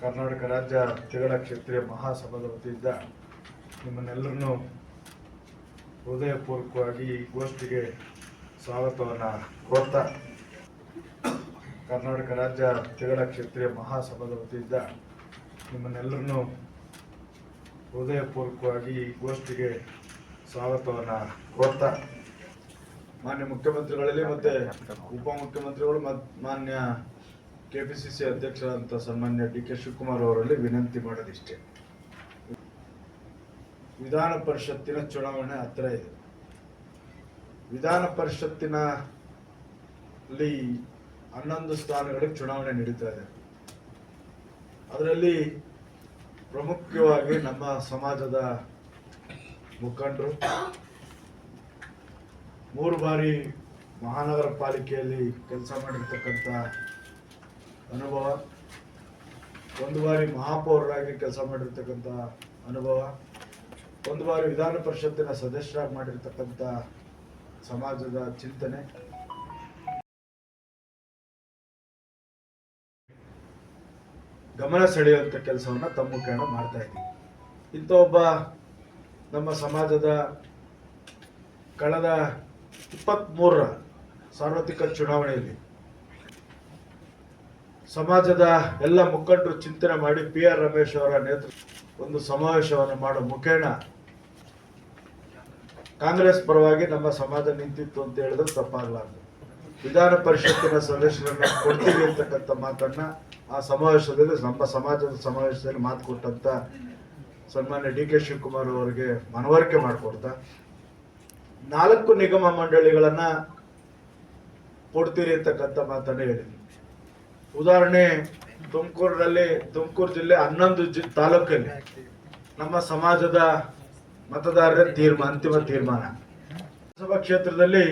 ಕರ್ನಾಟಕ ರಾಜ್ಯ ತಿಗಳ ಕ್ಷೇತ್ರೀಯ ಮಹಾಸಭಾದ ವತಿಯಿಂದ ನಿಮ್ಮನ್ನೆಲ್ಲರನ್ನೂ ಹೃದಯಪೂರ್ವಕವಾಗಿ ಈ ಗೋಷ್ಠಿಗೆ ಸ್ವಾಗತವನ್ನು ಕೋರ್ತಾ ಕರ್ನಾಟಕ ರಾಜ್ಯ ತಿಗಳ ಕ್ಷೇತ್ರೀಯ ಮಹಾಸಭಾದ ವತಿಯಿಂದ ನಿಮ್ಮನ್ನೆಲ್ಲರನ್ನೂ ಹೃದಯಪೂರ್ವಕವಾಗಿ ಈ ಗೋಷ್ಠಿಗೆ ಸ್ವಾಗತವನ್ನು ಕೋರ್ತಾ ಮಾನ್ಯ ಮುಖ್ಯಮಂತ್ರಿಗಳಲ್ಲಿ ಮತ್ತೆ ಉಪಮುಖ್ಯಮಂತ್ರಿಗಳು ಮತ್ತು ಮಾನ್ಯ ಕೆ ಪಿ ಸಿ ಸನ್ಮಾನ್ಯ ಡಿ ಕೆ ಶಿವಕುಮಾರ್ ಅವರಲ್ಲಿ ವಿನಂತಿ ಮಾಡೋದಿಷ್ಟೇ. ವಿಧಾನ ಪರಿಷತ್ತಿನ ಚುನಾವಣೆ ಹತ್ತಿರ ಇದೆ. ವಿಧಾನ ಪರಿಷತ್ತಿನ ಅಲ್ಲಿ ಹನ್ನೊಂದು ಸ್ಥಾನಗಳಿಗೆ ಚುನಾವಣೆ ನಡೀತಾ ಇದೆ. ಅದರಲ್ಲಿ ಪ್ರಮುಖವಾಗಿ ನಮ್ಮ ಸಮಾಜದ ಮುಖಂಡರು, ಮೂರು ಬಾರಿ ಮಹಾನಗರ ಪಾಲಿಕೆಯಲ್ಲಿ ಕೆಲಸ ಮಾಡಿರ್ತಕ್ಕಂಥ ಅನುಭವ. ಒಂದು ಬಾರಿ ಮಹಾಪೌರರಾಗಿ ಕೆಲಸ ಮಾಡಿರ್ತಕ್ಕಂಥ ಅನುಭವ. ಒಂದು ಬಾರಿ ವಿಧಾನ ಪರಿಷತ್ತಿನ ಸದಸ್ಯರಾಗಿ ಮಾಡಿರ್ತಕ್ಕಂಥ ಸಮಾಜದ ಚಿಂತನೆ. ಗಮನ ಸೆಳೆಯುವಂಥ ಕೆಲಸವನ್ನು ತಮ್ಮ ಮುಖೇನ ಮಾಡ್ತಾ ಇದ್ದೀವಿ. ಇಂಥ ಒಬ್ಬ ನಮ್ಮ ಸಮಾಜದ ಕಳೆದ ಇಪ್ಪತ್ತ್ಮೂರರ ಸಾರ್ವತ್ರಿಕ ಚುನಾವಣೆಯಲ್ಲಿ ಸಮಾಜದ ಎಲ್ಲ ಮುಖಂಡರು ಚಿಂತನೆ ಮಾಡಿ ಪಿ ಆರ್ ರಮೇಶ್ ಅವರ ನೇತೃತ್ವ ಒಂದು ಸಮಾವೇಶವನ್ನು ಮಾಡೋ ಮುಖೇಣ. ಕಾಂಗ್ರೆಸ್ ಪರವಾಗಿ ನಮ್ಮ ಸಮಾಜ ನಿಂತಿತ್ತು ಅಂತ ಹೇಳಿದ್ರೆ ತಪ್ಪಾಗಲಾರದು. ವಿಧಾನ ಪರಿಷತ್ತಿನ ಸದಸ್ಯರನ್ನ ಕೊಡ್ತೀವಿ ಅಂತಕ್ಕಂಥ ಮಾತನ್ನ ಆ ಸಮಾವೇಶದಲ್ಲಿ, ನಮ್ಮ ಸಮಾಜದ ಸಮಾವೇಶದಲ್ಲಿ ಮಾತು ಕೊಟ್ಟಂತ ಸನ್ಮಾನ್ಯ ಡಿ ಕೆ ಶಿವಕುಮಾರ್ ಅವರಿಗೆ ಮನವರಿಕೆ ಮಾಡಿಕೊಡ್ತಾ. ನಾಲ್ಕು ನಿಗಮ ಮಂಡಳಿಗಳನ್ನ ಕೊಡ್ತೀರಿ ಅಂತಕ್ಕಂಥ ಮಾತನ್ನ ಹೇಳಿದ್ವಿ. ಉದಾಹರಣೆ, ತುಮಕೂರಿನಲ್ಲಿ, ತುಮಕೂರು ಜಿಲ್ಲೆ ಹನ್ನೊಂದು ಜಿ, ತಾಲೂಕಲ್ಲಿ ನಮ್ಮ ಸಮಾಜದ ಮತದಾರರ ತೀರ್ಮಾನ ಅಂತಿಮ ತೀರ್ಮಾನ. ಲೋಕಸಭಾ ಕ್ಷೇತ್ರದಲ್ಲಿ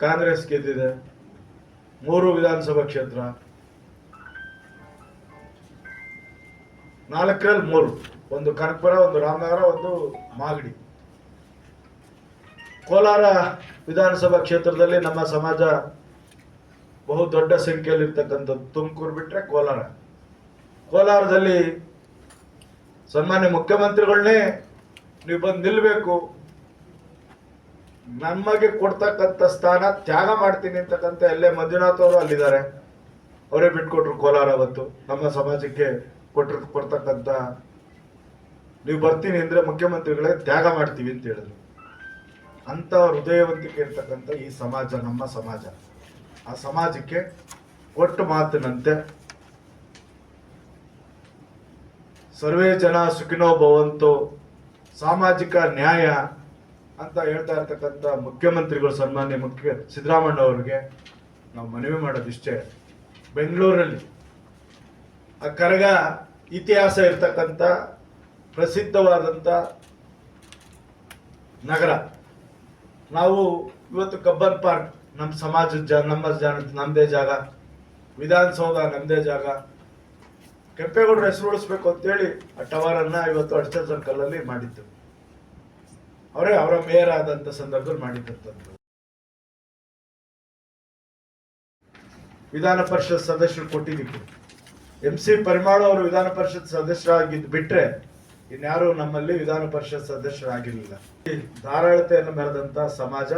ಕಾಂಗ್ರೆಸ್ ಗೆದ್ದಿದೆ. ಮೂರು ವಿಧಾನಸಭಾ ಕ್ಷೇತ್ರ. ನಾಲ್ಕರಲ್ಲಿ ಮೂರು. ಒಂದು ಕನಕಪುರ, ಒಂದು ರಾಮನಗರ, ಒಂದು ಮಾಗಡಿ. ಕೋಲಾರ ವಿಧಾನಸಭಾ ಕ್ಷೇತ್ರದಲ್ಲಿ ನಮ್ಮ ಸಮಾಜ ಬಹು ದೊಡ್ಡ ಸಂಖ್ಯೆಯಲ್ಲಿ ಇರ್ತಕ್ಕಂಥದ್ದು ತುಮಕೂರು ಬಿಟ್ರೆ ಕೋಲಾರ. ಕೋಲಾರದಲ್ಲಿ ಸನ್ಮಾನ್ಯ ಮುಖ್ಯಮಂತ್ರಿಗಳನ್ನೇ ನೀವು ಬಂದು ನಿಲ್ಲಬೇಕು ನಮಗೆ ಕೊಡ್ತಕ್ಕಂಥ ಸ್ಥಾನ ತ್ಯಾಗ ಮಾಡ್ತೀನಿ ಅಂತಕ್ಕಂಥ ಎಲ್ಲೇ ಮಂಜುನಾಥ್ ಅವರು ಅಲ್ಲಿದ್ದಾರೆ. ಅವರೇ ಬಿಟ್ಕೊಟ್ರು ಕೋಲಾರ ಅವತ್ತು. ನಮ್ಮ ಸಮಾಜಕ್ಕೆ ಕೊಟ್ಟಿರ್, ಕೊಡ್ತಕ್ಕಂಥ ನೀವು ಬರ್ತೀನಿ ಅಂದ್ರೆ ಮುಖ್ಯಮಂತ್ರಿಗಳೇ ತ್ಯಾಗ ಮಾಡ್ತೀವಿ ಅಂತ ಹೇಳಿದ್ರು. ಅಂತ ಹೃದಯವಂತಿಕೆ ಇರ್ತಕ್ಕಂಥ ಈ ಸಮಾಜ, ನಮ್ಮ ಸಮಾಜ. ಆ ಸಮಾಜಕ್ಕೆ ಒಟ್ಟು ಮಾತಿನಂತೆ, ಸರ್ವೇ ಜನ ಸುಖಿನೋ ಭವಂತು, ಸಾಮಾಜಿಕ ನ್ಯಾಯ ಅಂತ ಹೇಳ್ತಾ ಇರ್ತಕ್ಕಂಥ ಮುಖ್ಯಮಂತ್ರಿಗಳು ಸನ್ಮಾನ್ಯ ಮುಖ್ಯ ಸಿದ್ದರಾಮಣ್ಣ ಅವರಿಗೆ ನಾವು ಮನವಿ ಮಾಡೋದಿಷ್ಟೇ. ಬೆಂಗಳೂರಲ್ಲಿ ಆ ಕರಗ ಇತಿಹಾಸ ಇರ್ತಕ್ಕಂಥ ಪ್ರಸಿದ್ಧವಾದಂಥ ನಗರ. ನಾವು ಇವತ್ತು ಕಬ್ಬನ್ ಪಾರ್ಕ್ ನಮ್ಮ ಸಮಾಜದ ಜಾಗ ನಮ್ಮ ಜನ ನಮ್ಮದೇ ಜಾಗ, ವಿಧಾನಸೌಧ ನಮ್ಮದೇ ಜಾಗ. ಕೆಂಪೇಗೌಡರು ಹೆಸರು ಉಳಿಸ್ಬೇಕು ಅಂತೇಳಿ ಆ ಟವರನ್ನು ಇವತ್ತು ಅಷ್ಟೇ ಕಲ್ಲಲ್ಲಿ ಮಾಡಿದ್ದು. ಅವರೇ ಅವರ ಮೇಯರ್ ಆದಂಥ ಸಂದರ್ಭದಲ್ಲಿ ಮಾಡಿದ್ದಂಥದ್ದು ವಿಧಾನ ಪರಿಷತ್ ಸದಸ್ಯರು ಕೊಟ್ಟಿದ್ದಕ್ಕೆ. ಎಂ ಸಿ ಪರಿಮಾಳು ಅವರು ವಿಧಾನ ಪರಿಷತ್ ಸದಸ್ಯರಾಗಿದ್ದು ಬಿಟ್ರೆ ಇನ್ಯಾರು ನಮ್ಮಲ್ಲಿ ವಿಧಾನ ಪರಿಷತ್ ಸದಸ್ಯರಾಗಿರಲಿಲ್ಲ. ಧಾರಾಳತೆಯನ್ನು ಮೆರೆದಂಥ ಸಮಾಜ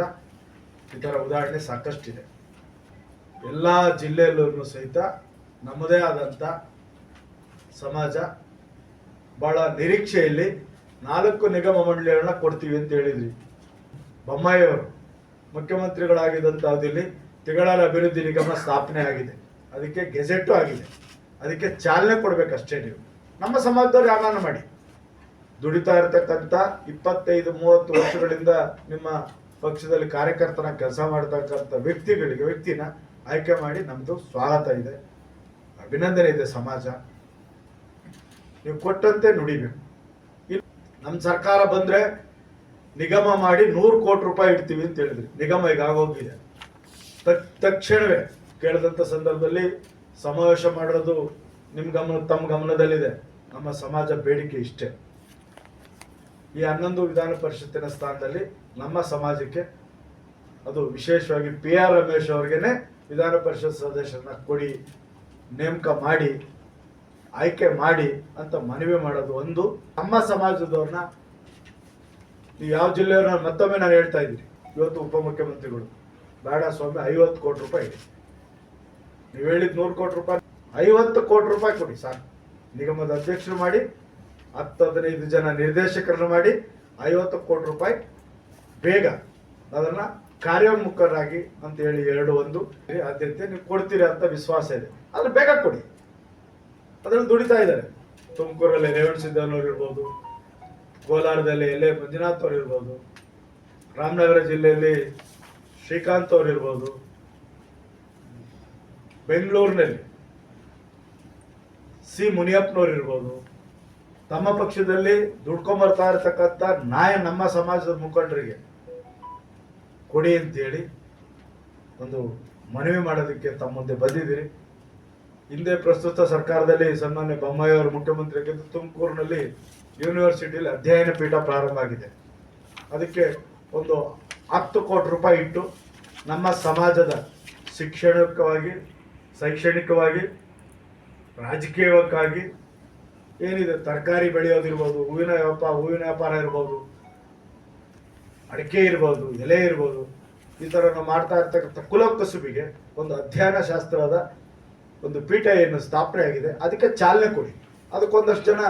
ಇದರ ಉದಾಹರಣೆ ಸಾಕಷ್ಟಿದೆ. ಎಲ್ಲ ಜಿಲ್ಲೆಯಲ್ಲೂ ಸಹಿತ ನಮ್ಮದೇ ಆದಂಥ ಸಮಾಜ ಬಹಳ ನಿರೀಕ್ಷೆಯಲ್ಲಿ ನಾಲ್ಕು ನಿಗಮ ಮಂಡಳಿಗಳನ್ನ ಕೊಡ್ತೀವಿ ಅಂತ ಹೇಳಿದ್ರಿ ಬೊಮ್ಮಾಯಿಯವರು ಮುಖ್ಯಮಂತ್ರಿಗಳಾಗಿದ್ದಂಥ ಅವಧಿಯಲ್ಲಿ ತಿಗಳರ ಅಭಿವೃದ್ಧಿ ನಿಗಮ ಸ್ಥಾಪನೆ ಆಗಿದೆ. ಅದಕ್ಕೆ ಗೆಜೆಟ್ಟು ಆಗಿದೆ. ಅದಕ್ಕೆ ಚಾಲನೆ ಕೊಡಬೇಕಷ್ಟೇ ನೀವು. ನಮ್ಮ ಸಮಾಜದವ್ರು ಯಾರನ್ನ ಮಾಡಿ. ದುಡಿತಾ ಇರತಕ್ಕಂಥ ಇಪ್ಪತ್ತೈದು, ಮೂವತ್ತು ವರ್ಷಗಳಿಂದ ನಿಮ್ಮ ಪಕ್ಷದಲ್ಲಿ ಕಾರ್ಯಕರ್ತನ ಕೆಲಸ ಮಾಡ್ತಕ್ಕಂಥ ವ್ಯಕ್ತಿಗಳಿಗೆ, ವ್ಯಕ್ತಿನ ಆಯ್ಕೆ ಮಾಡಿ ನಮ್ಮದು ಸ್ವಾಗತ ಇದೆ, ಅಭಿನಂದನೆ ಇದೆ ಸಮಾಜ. ನೀವು ಕೊಟ್ಟಂತೆ ನುಡಿಬೇಕು. ಇಲ್ಲಿ ನಮ್ಮ ಸರ್ಕಾರ ಬಂದ್ರೆ ನಿಗಮ ಮಾಡಿ ನೂರು ಕೋಟಿ ರೂಪಾಯಿ ಇಡ್ತೀವಿ ಅಂತ ಹೇಳಿದ್ರಿ. ನಿಗಮ ಈಗ ಆಗೋಗಿದೆ. ತಕ್- ತಕ್ಷಣವೇ ಕೇಳಿದಂಥ ಸಂದರ್ಭದಲ್ಲಿ ಸಮಾವೇಶ ಮಾಡೋದು ನಿಮ್ಮ ಗಮನ ತಮ್ಮ ಗಮನದಲ್ಲಿದೆ. ನಮ್ಮ ಸಮಾಜ ಬೇಡಿಕೆ ಇಷ್ಟೇ. ಈ ಹನ್ನೊಂದು ವಿಧಾನ ಪರಿಷತ್ತಿನ ಸ್ಥಾನದಲ್ಲಿ ನಮ್ಮ ಸಮಾಜಕ್ಕೆ ಅದು ವಿಶೇಷವಾಗಿ ಪಿ ಆರ್ ರಮೇಶ್ ಅವ್ರಿಗೇನೆ ವಿಧಾನ ಪರಿಷತ್ ಸದಸ್ಯರನ್ನ ಕೊಡಿ, ನೇಮಕ ಮಾಡಿ, ಆಯ್ಕೆ ಮಾಡಿ ಅಂತ ಮನವಿ ಮಾಡೋದು ಒಂದು. ನಮ್ಮ ಸಮಾಜದವ್ರನ್ನ ಈ ಯಾವ ಜಿಲ್ಲೆಯವ್ರನ್ನ ಮತ್ತೊಮ್ಮೆ ನಾನು ಹೇಳ್ತಾ ಇದ್ದೀನಿ. ಇವತ್ತು ಉಪಮುಖ್ಯಮಂತ್ರಿಗಳು. ಬೇಡ ಸ್ವಾಮಿ, ಐವತ್ತು ಕೋಟಿ ರೂಪಾಯಿ ಇದೆ. ನೀವು ಹೇಳಿದ ನೂರು ಕೋಟಿ ರೂಪಾಯಿ, ಐವತ್ತು ಕೋಟಿ ರೂಪಾಯಿ ಕೊಡಿ ಸಾಕು. ನಿಗಮದ ಅಧ್ಯಕ್ಷರು ಮಾಡಿ ಹತ್ತು ಹದಿನೈದು ಜನ ನಿರ್ದೇಶಕರನ್ನು ಮಾಡಿ ಐವತ್ತು ಕೋಟಿ ರೂಪಾಯಿ ಬೇಗ ಅದನ್ನ ಕಾರ್ಯೋನ್ಮುಖರಾಗಿ ಅಂತ ಹೇಳಿ ಎರಡು ಒಂದು ಆದ್ಯತೆ ನೀವು ಕೊಡ್ತೀರಿ ಅಂತ ವಿಶ್ವಾಸ ಇದೆ. ಆದರೆ ಬೇಗ ಕೊಡಿ. ಅದರಲ್ಲಿ ದುಡಿತಾ ಇದ್ದಾರೆ. ತುಮಕೂರಲ್ಲಿ ರೇವಣ ಸಿದ್ದನವ್ರು ಇರ್ಬೋದು, ಕೋಲಾರದಲ್ಲಿ ಎಲೆ ಮಂಜುನಾಥ್ ಅವ್ರು ಇರ್ಬೋದು, ರಾಮನಗರ ಜಿಲ್ಲೆಯಲ್ಲಿ ಶ್ರೀಕಾಂತ್ ಅವ್ರು ಇರ್ಬೋದು, ಬೆಂಗಳೂರಿನಲ್ಲಿ ಸಿ ಮುನಿಯಪ್ಪನವ್ರು ಇರ್ಬೋದು ತಮ್ಮ ಪಕ್ಷದಲ್ಲಿ ದುಡ್ಕೊಂಬರ್ತಾ ಇರತಕ್ಕಂಥ ನಾಯ ನಮ್ಮ ಸಮಾಜದ ಮುಖಂಡರಿಗೆ ಕೊಡಿ ಅಂತೇಳಿ ಒಂದು ಮನವಿ ಮಾಡೋದಕ್ಕೆ ತಮ್ಮ ಮುಂದೆ ಬಂದಿದ್ದೀರಿ. ಹಿಂದೆ ಪ್ರಸ್ತುತ ಸರ್ಕಾರದಲ್ಲಿ ಸನ್ಮಾನ್ಯ ಬೊಮ್ಮಾಯಿ ಅವರು ಮುಖ್ಯಮಂತ್ರಿ ಆಗಿದ್ದು ತುಮಕೂರಿನಲ್ಲಿ ಯೂನಿವರ್ಸಿಟಿಯಲ್ಲಿ ಅಧ್ಯಯನ ಪೀಠ ಪ್ರಾರಂಭ ಆಗಿದೆ. ಅದಕ್ಕೆ ಒಂದು ಹತ್ತು ಕೋಟಿ ರೂಪಾಯಿ ಇಟ್ಟು ನಮ್ಮ ಸಮಾಜದ ಶಿಕ್ಷಣಕ್ಕಾಗಿ, ಶೈಕ್ಷಣಿಕವಾಗಿ, ರಾಜಕೀಯಕ್ಕಾಗಿ ಏನಿದೆ, ತರಕಾರಿ ಬೆಳೆಯೋದಿರ್ಬೋದು ಹೂವಿನ ವ್ಯಾಪಾರ ಹೂವಿನ ವ್ಯಾಪಾರ ಇರ್ಬೋದು, ಅಡಿಕೆ ಇರ್ಬೋದು, ಎಲೆ ಇರ್ಬೋದು, ಈ ಥರ ನಾವು ಮಾಡ್ತಾ ಇರ್ತಕ್ಕಂಥ ಕುಲಕಸುಬಿಗೆ ಒಂದು ಅಧ್ಯಯನ ಶಾಸ್ತ್ರದ ಒಂದು ಪೀಠ ಏನು ಸ್ಥಾಪನೆ ಆಗಿದೆ. ಅದಕ್ಕೆ ಚಾಲನೆ ಕೊಡಿ. ಅದಕ್ಕೊಂದಷ್ಟು ಜನ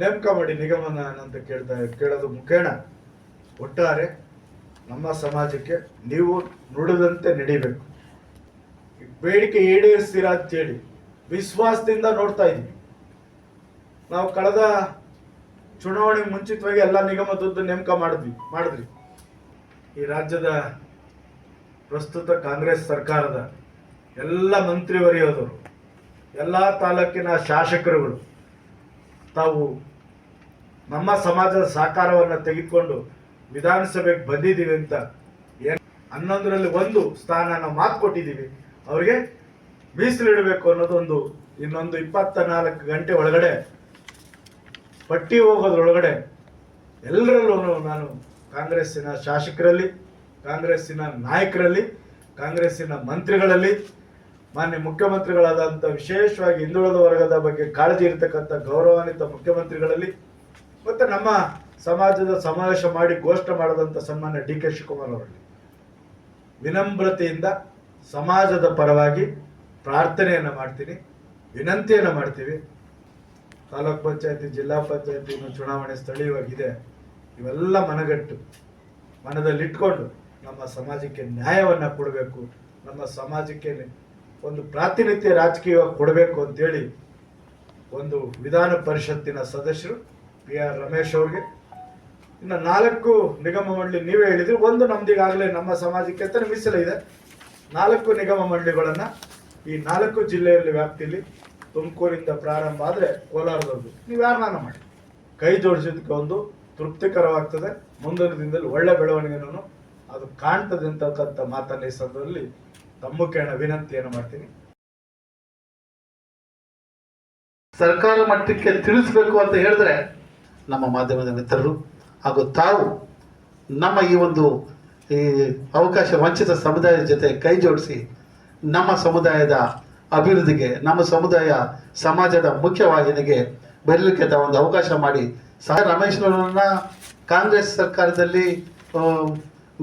ನೇಮಕ ಮಾಡಿ ನಿಗಮನ ಅಂತ ಕೇಳ್ತಾ, ಕೇಳೋದು ಮುಖೇಣ ಒಟ್ಟಾರೆ ನಮ್ಮ ಸಮಾಜಕ್ಕೆ ನೀವು ನುಡಿದಂತೆ ನಡಿಬೇಕು. ಬೇಡಿಕೆ ಈಡೇರಿಸ್ತೀರಾ ಅಂತೇಳಿ ವಿಶ್ವಾಸದಿಂದ ನೋಡ್ತಾ ಇದ್ದೀವಿ. ನಾವು ಕಳೆದ ಚುನಾವಣೆಗೆ ಮುಂಚಿತವಾಗಿ ಎಲ್ಲ ನಿಗಮದದ್ದು ನೇಮಕ ಮಾಡಿದ್ವಿ ಮಾಡಿದ್ವಿ ಈ ರಾಜ್ಯದ ಪ್ರಸ್ತುತ ಕಾಂಗ್ರೆಸ್ ಸರ್ಕಾರದ ಎಲ್ಲ ಮಂತ್ರಿವರಿಯೋದರು ಎಲ್ಲ ತಾಲೂಕಿನ ಶಾಸಕರುಗಳು, ತಾವು ನಮ್ಮ ಸಮಾಜದ ಸಹಕಾರವನ್ನು ತೆಗೆದುಕೊಂಡು ವಿಧಾನಸಭೆಗೆ ಬಂದಿದ್ದೀವಿ ಅಂತ ಏನು ಹನ್ನೊಂದರಲ್ಲಿ ಒಂದು ಸ್ಥಾನ ನಾವು ಮಾತು ಕೊಟ್ಟಿದ್ದೀವಿ. ಅವರಿಗೆ ಮೀಸಲಿಡಬೇಕು ಅನ್ನೋದೊಂದು ಇನ್ನೊಂದು ಇಪ್ಪತ್ತ ನಾಲ್ಕು ಗಂಟೆ ಒಳಗಡೆ ಪಟ್ಟಿ ಹೋಗೋದ್ರೊಳಗಡೆ ಎಲ್ಲರಲ್ಲೂ ನಾನು ಕಾಂಗ್ರೆಸ್ಸಿನ ಶಾಸಕರಲ್ಲಿ, ಕಾಂಗ್ರೆಸ್ಸಿನ ನಾಯಕರಲ್ಲಿ, ಕಾಂಗ್ರೆಸ್ಸಿನ ಮಂತ್ರಿಗಳಲ್ಲಿ, ಮಾನ್ಯ ಮುಖ್ಯಮಂತ್ರಿಗಳಾದಂಥ ವಿಶೇಷವಾಗಿ ಹಿಂದುಳಿದ ವರ್ಗದ ಬಗ್ಗೆ ಕಾಳಜಿ ಇರತಕ್ಕಂಥ ಗೌರವಾನ್ವಿತ ಮುಖ್ಯಮಂತ್ರಿಗಳಲ್ಲಿ ಮತ್ತು ನಮ್ಮ ಸಮಾಜದ ಸಮಾವೇಶ ಮಾಡಿ ಘೋಷಣೆ ಮಾಡಿದಂಥ ಸನ್ಮಾನ್ಯ ಡಿ ಕೆ ಶಿವಕುಮಾರ್ ಅವರಲ್ಲಿ ವಿನಮ್ರತೆಯಿಂದ ಸಮಾಜದ ಪರವಾಗಿ ಪ್ರಾರ್ಥನೆಯನ್ನು ಮಾಡ್ತೀನಿ, ವಿನಂತಿಯನ್ನು ಮಾಡ್ತೀವಿ. ತಾಲೂಕ್ ಪಂಚಾಯತಿ, ಜಿಲ್ಲಾ ಪಂಚಾಯತಿ ಚುನಾವಣೆ ಸ್ಥಳೀಯವಾಗಿದೆ. ಇವೆಲ್ಲ ಮನಗಟ್ಟು. ಮನದಲ್ಲಿಟ್ಕೊಂಡು ನಮ್ಮ ಸಮಾಜಕ್ಕೆ ನ್ಯಾಯವನ್ನು ಕೊಡಬೇಕು. ನಮ್ಮ ಸಮಾಜಕ್ಕೆ ಒಂದು ಪ್ರಾತಿನಿಧ್ಯ ರಾಜಕೀಯವಾಗಿ ಕೊಡಬೇಕು ಅಂತೇಳಿ ಒಂದು ವಿಧಾನ ಪರಿಷತ್ತಿನ ಸದಸ್ಯರು ಪಿ ಆರ್ ರಮೇಶ್ ಅವ್ರಿಗೆ. ಇನ್ನು ನಾಲ್ಕು ನಿಗಮ ಮಂಡಳಿ ನೀವೇ ಹೇಳಿದ್ರಿ, ಒಂದು ನಮ್ದೀಗಾಗಲೇ ನಮ್ಮ ಸಮಾಜಕ್ಕೆ ಅಂತ ಮೀಸಲಿದೆ. ನಾಲ್ಕು ನಿಗಮ ಮಂಡಳಿಗಳನ್ನ ಈ ನಾಲ್ಕು ಜಿಲ್ಲೆಯಲ್ಲಿ ವ್ಯಾಪ್ತಿಯಲ್ಲಿ ತುಮಕೂರಿಂದ ಪ್ರಾರಂಭ ಆದರೆ ಕೋಲಾರದವ್ರದ್ದು ನೀವು ನಾನು ಮಾಡಿ. ಕೈ ಜೋಡಿಸಿದ್ದಕ್ಕೆ ಒಂದು ತೃಪ್ತಿಕರವಾಗ್ತದೆ. ಮುಂದಿನ ದಿನದಲ್ಲಿ ಒಳ್ಳೆ ಬೆಳವಣಿಗೆನೂ ಅದು ಕಾಣ್ತದೆ ಅಂತಕ್ಕಂಥ ಮಾತನ್ನ ಈ ಸಂದರ್ಭದಲ್ಲಿ ತಮ್ಮ ಕೇಳ ವಿನಂತಿಯನ್ನು ಮಾಡ್ತೀನಿ. ಸರ್ಕಾರ ಮಟ್ಟಕ್ಕೆ ತಿಳಿಸ್ಬೇಕು ಅಂತ ಹೇಳಿದ್ರೆ ನಮ್ಮ ಮಾಧ್ಯಮದ ಮಿತ್ರರು ಹಾಗೂ ತಾವು ನಮ್ಮ ಈ ಒಂದು ಈ ಅವಕಾಶ ವಂಚಿತ ಸಮುದಾಯದ ಜೊತೆ ಕೈ ಜೋಡಿಸಿ ನಮ್ಮ ಸಮುದಾಯದ ಅಭಿವೃದ್ಧಿಗೆ ನಮ್ಮ ಸಮುದಾಯ ಸಮಾಜದ ಮುಖ್ಯವಾಹಿನಿಗೆ ಬರಲಿಕ್ಕೆ ಅಂತ ಒಂದು ಅವಕಾಶ ಮಾಡಿ. ಸಹ ರಮೇಶ್ವರನ್ನ ಕಾಂಗ್ರೆಸ್ ಸರ್ಕಾರದಲ್ಲಿ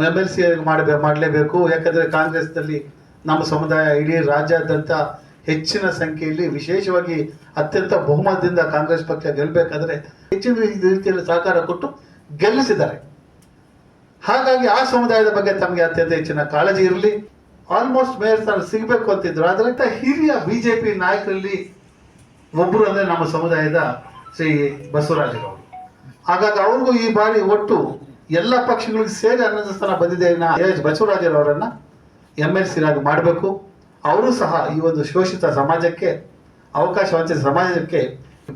ಎಂ ಎಲ್ ಸಿ ಮಾಡಬೇ, ಮಾಡಲೇಬೇಕು. ಯಾಕಂದರೆ ಕಾಂಗ್ರೆಸ್ನಲ್ಲಿ ನಮ್ಮ ಸಮುದಾಯ ಇಡೀ ರಾಜ್ಯಾದ್ಯಂತ ಹೆಚ್ಚಿನ ಸಂಖ್ಯೆಯಲ್ಲಿ ವಿಶೇಷವಾಗಿ ಅತ್ಯಂತ ಬಹುಮತದಿಂದ ಕಾಂಗ್ರೆಸ್ ಪಕ್ಷ ಗೆಲ್ಲಬೇಕಾದ್ರೆ ಹೆಚ್ಚಿನ ರೀತಿಯಲ್ಲಿ ಸಹಕಾರ ಕೊಟ್ಟು ಗೆಲ್ಲಿಸಿದ್ದಾರೆ. ಹಾಗಾಗಿ ಆ ಸಮುದಾಯದ ಬಗ್ಗೆ ತಮಗೆ ಅತ್ಯಂತ ಹೆಚ್ಚಿನ ಕಾಳಜಿ ಇರಲಿ. ಆಲ್ಮೋಸ್ಟ್ ಮೇಯರ್ ಸ್ಥಾನ ಸಿಗಬೇಕು ಅಂತಿದ್ರು. ಅದರಿಂದ ಹಿರಿಯ ಬಿಜೆಪಿ ನಾಯಕರಲ್ಲಿ ಒಬ್ಬರು ಅಂದರೆ ನಮ್ಮ ಸಮುದಾಯದ ಶ್ರೀ ಬಸವರಾಜರವರು ಹಾಗಾಗಿ ಅವ್ರಿಗೂ ಈ ಬಾರಿ ಒಟ್ಟು ಎಲ್ಲ ಪಕ್ಷಗಳಿಗೆ ಸೇರಿ ಹನ್ನೊಂದು ಸ್ಥಾನ ಬಂದಿದೆ ಎಚ್ ಬಸವರಾಜರವರನ್ನ ಎಂ ಎಲ್ ಸಿನಾಗಿ ಮಾಡಬೇಕು. ಅವರು ಸಹ ಈ ಒಂದು ಶೋಷಿತ ಸಮಾಜಕ್ಕೆ, ಅವಕಾಶ ವಂಚಿತ ಸಮಾಜಕ್ಕೆ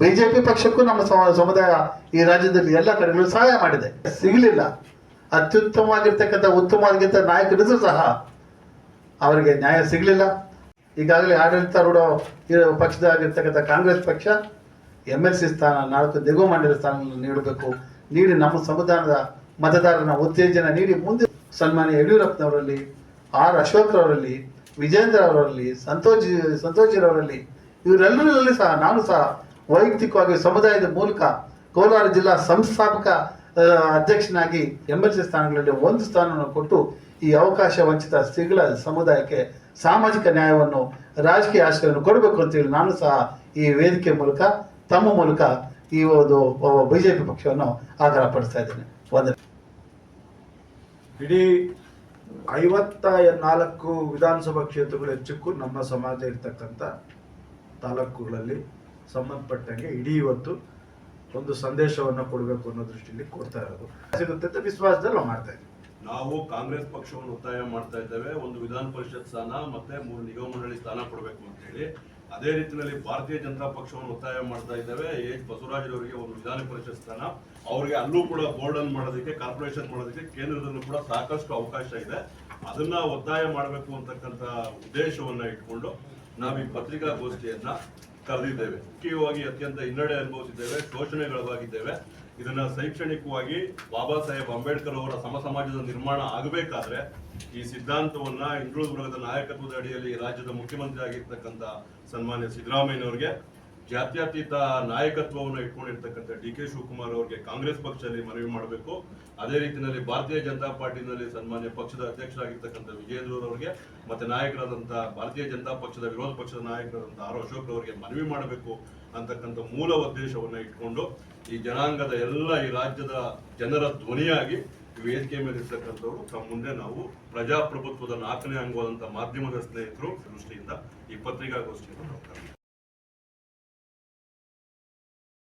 ಬಿಜೆಪಿ ಪಕ್ಷಕ್ಕೂ ನಮ್ಮ ಸಮುದಾಯ ಈ ರಾಜ್ಯದಲ್ಲಿ ಎಲ್ಲ ಕಡೆಗಳು ಸಹಾಯ ಮಾಡಿದೆ. ಸಿಗಲಿಲ್ಲ. ಅತ್ಯುತ್ತಮವಾಗಿರ್ತಕ್ಕಂಥ ಉತ್ತಮವಾಗಿದ್ದ ನಾಯಕರಿಗೂ ಸಹ ಅವರಿಗೆ ನ್ಯಾಯ ಸಿಗಲಿಲ್ಲ. ಈಗಾಗಲೇ ಆಡಳಿತಾರೂಢ ಪಕ್ಷದ ಪಕ್ಷದಾಗಿರ್ತಕ್ಕಂಥ ಕಾಂಗ್ರೆಸ್ ಪಕ್ಷ ಎಂ ಎಲ್ ಸಿ ಸ್ಥಾನ, ನಾಲ್ಕು ದಿಗು ಮಂಡಲ ಸ್ಥಾನವನ್ನು ನೀಡಬೇಕು. ನೀಡಿ ನಮ್ಮ ಸಂವಿಧಾನದ ಮತದಾರನ ಉತ್ತೇಜನ ನೀಡಿ ಮುಂದೆ ಸನ್ಮಾನ್ಯ ಯಡಿಯೂರಪ್ಪನವರಲ್ಲಿ, ಆರ್ ಅಶೋಕ್ರವರಲ್ಲಿ, ವಿಜೇಂದ್ರ ಅವರಲ್ಲಿ ಸಂತೋಷ್ ಸಂತೋಷಿರವರಲ್ಲಿ ಇವರೆಲ್ಲರಲ್ಲಿ ಸಹ ನಾನು ಸಹ ವೈಯಕ್ತಿಕವಾಗಿ ಸಮುದಾಯದ ಮೂಲಕ ಕೋಲಾರ ಜಿಲ್ಲಾ ಸಂಸ್ಥಾಪಕ ಅಧ್ಯಕ್ಷನಾಗಿ ಎಂ ಎಲ್ ಸಿ ಸ್ಥಾನಗಳಲ್ಲಿ ಒಂದು ಸ್ಥಾನವನ್ನು ಕೊಟ್ಟು ಈ ಅವಕಾಶ ವಂಚಿತ ಸ್ತ್ರೀಗಳ ಸಮುದಾಯಕ್ಕೆ ಸಾಮಾಜಿಕ ನ್ಯಾಯವನ್ನು ರಾಜಕೀಯ ಆಶ್ರಯವನ್ನು ಕೊಡಬೇಕು ಅಂತೇಳಿ ನಾನು ಸಹ ಈ ವೇದಿಕೆ ಮೂಲಕ, ತಮ್ಮ ಮೂಲಕ ಈ ಒಂದು ಬಿಜೆಪಿ ಪಕ್ಷವನ್ನು ಆಗ್ರಹ ಪಡಿಸ್ತಾ ಇದ್ದೇನೆ. ಒಂದನೇ ಇಡೀ ಐವತ್ತ ನಾಲ್ಕು ವಿಧಾನಸಭಾ ಕ್ಷೇತ್ರಗಳು ಹೆಚ್ಚಕ್ಕೂ ನಮ್ಮ ಸಮಾಜ ಇರ್ತಕ್ಕಂಥ ತಾಲೂಕುಗಳಲ್ಲಿ ಸಂಬಂಧಪಟ್ಟಂಗೆ ಇಡೀ ಇವತ್ತು ಒಂದು ಸಂದೇಶವನ್ನು ಕೊಡಬೇಕು ಅನ್ನೋ ದೃಷ್ಟಿಯಲ್ಲಿ ಕೊಡ್ತಾ ಇರೋದು. ಸಿಗುತ್ತೆ ಅಂತ ವಿಶ್ವಾಸದಲ್ಲಿ ಮಾಡ್ತಾ ಇದ್ದೀವಿ ನಾವು ಕಾಂಗ್ರೆಸ್ ಪಕ್ಷವನ್ನು ಒತ್ತಾಯ ಮಾಡ್ತಾ ಇದ್ದೇವೆ. ಒಂದು ವಿಧಾನ ಪರಿಷತ್ ಸ್ಥಾನ ಮತ್ತೆ ಮೂರು ನಿಗಮ ಮಂಡಳಿ ಸ್ಥಾನ ಕೊಡಬೇಕು ಅಂತ ಹೇಳಿ. ಅದೇ ರೀತಿಯಲ್ಲಿ ಭಾರತೀಯ ಜನತಾ ಪಕ್ಷವನ್ನು ಒತ್ತಾಯ ಮಾಡ್ತಾ ಇದ್ದೇವೆ. ಎಚ್ ಬಸವರಾಜರವರಿಗೆ ಒಂದು ವಿಧಾನ ಪರಿಷತ್ ಸ್ಥಾನ. ಅವರಿಗೆ ಅಲ್ಲೂ ಕೂಡ ಬೋರ್ಡ್ ಅನ್ನು ಮಾಡೋದಕ್ಕೆ, ಕಾರ್ಪೊರೇಷನ್ ಮಾಡೋದಕ್ಕೆ ಕೇಂದ್ರದಲ್ಲೂ ಕೂಡ ಸಾಕಷ್ಟು ಅವಕಾಶ ಇದೆ. ಅದನ್ನ ಒತ್ತಾಯ ಮಾಡಬೇಕು ಅಂತಕ್ಕಂಥ ಉದ್ದೇಶವನ್ನ ಇಟ್ಕೊಂಡು ನಾವು ಈ ಪತ್ರಿಕಾಗೋಷ್ಠಿಯನ್ನ ಕರೆದಿದ್ದೇವೆ. ಮುಖ್ಯವಾಗಿ ಅತ್ಯಂತ ಹಿನ್ನಡೆ ಅನುಭವಿಸಿದ್ದೇವೆ ಶೋಷಣೆಗೊಳಗಾಗಿದ್ದೇವೆ ಇದನ್ನ ಶೈಕ್ಷಣಿಕವಾಗಿ ಬಾಬಾ ಸಾಹೇಬ್ ಅಂಬೇಡ್ಕರ್ ಅವರ ಸಮ ಸಮಾಜದ ನಿರ್ಮಾಣ ಆಗಬೇಕಾದ್ರೆ ಈ ಸಿದ್ಧಾಂತವನ್ನ ಹಿಂದುಳಿದ ವರ್ಗದ ನಾಯಕತ್ವದ ಅಡಿಯಲ್ಲಿ ರಾಜ್ಯದ ಮುಖ್ಯಮಂತ್ರಿ ಆಗಿರ್ತಕ್ಕಂಥ ಸನ್ಮಾನ್ಯ ಸಿದ್ದರಾಮಯ್ಯನವರಿಗೆ ಜಾತ್ಯತೀತ ನಾಯಕತ್ವವನ್ನು ಇಟ್ಕೊಂಡಿರ್ತಕ್ಕಂಥ ಡಿ ಕೆ ಶಿವಕುಮಾರ್ ಅವರಿಗೆ ಕಾಂಗ್ರೆಸ್ ಪಕ್ಷದಲ್ಲಿ ಮನವಿ ಮಾಡಬೇಕು ಅದೇ ರೀತಿಯಲ್ಲಿ ಭಾರತೀಯ ಜನತಾ ಪಾರ್ಟಿನಲ್ಲಿ ಸನ್ಮಾನ್ಯ ಪಕ್ಷದ ಅಧ್ಯಕ್ಷರಾಗಿರ್ತಕ್ಕಂಥ ವಿಜಯೇಂದ್ರ ಅವರಿಗೆ, ಮತ್ತೆ ನಾಯಕರಾದಂಥ ಭಾರತೀಯ ಜನತಾ ಪಕ್ಷದ ವಿರೋಧ ಪಕ್ಷದ ನಾಯಕರಾದಂಥ ಆರ್ ಅಶೋಕ್ ಅವರಿಗೆ ಮನವಿ ಮಾಡಬೇಕು ಅಂತಕ್ಕಂಥ ಮೂಲ ಉದ್ದೇಶವನ್ನು ಇಟ್ಕೊಂಡು, ಈ ಜನಾಂಗದ ಎಲ್ಲ ಈ ರಾಜ್ಯದ ಜನರ ಧ್ವನಿಯಾಗಿ ವೇದಿಕೆ ಮೇಲೆ ಇರ್ತಕ್ಕಂಥವ್ರು ತಮ್ಮ ಮುಂದೆ ನಾವು ಪ್ರಜಾಪ್ರಭುತ್ವದ ನಾಲ್ಕನೇ ಅಂಗವಾದಂಥ ಮಾಧ್ಯಮದ ಸ್ನೇಹಿತರು ದೃಷ್ಟಿಯಿಂದ ಈ ಪತ್ರಿಕಾಗೋಷ್ಠಿಯನ್ನು ನಾವು.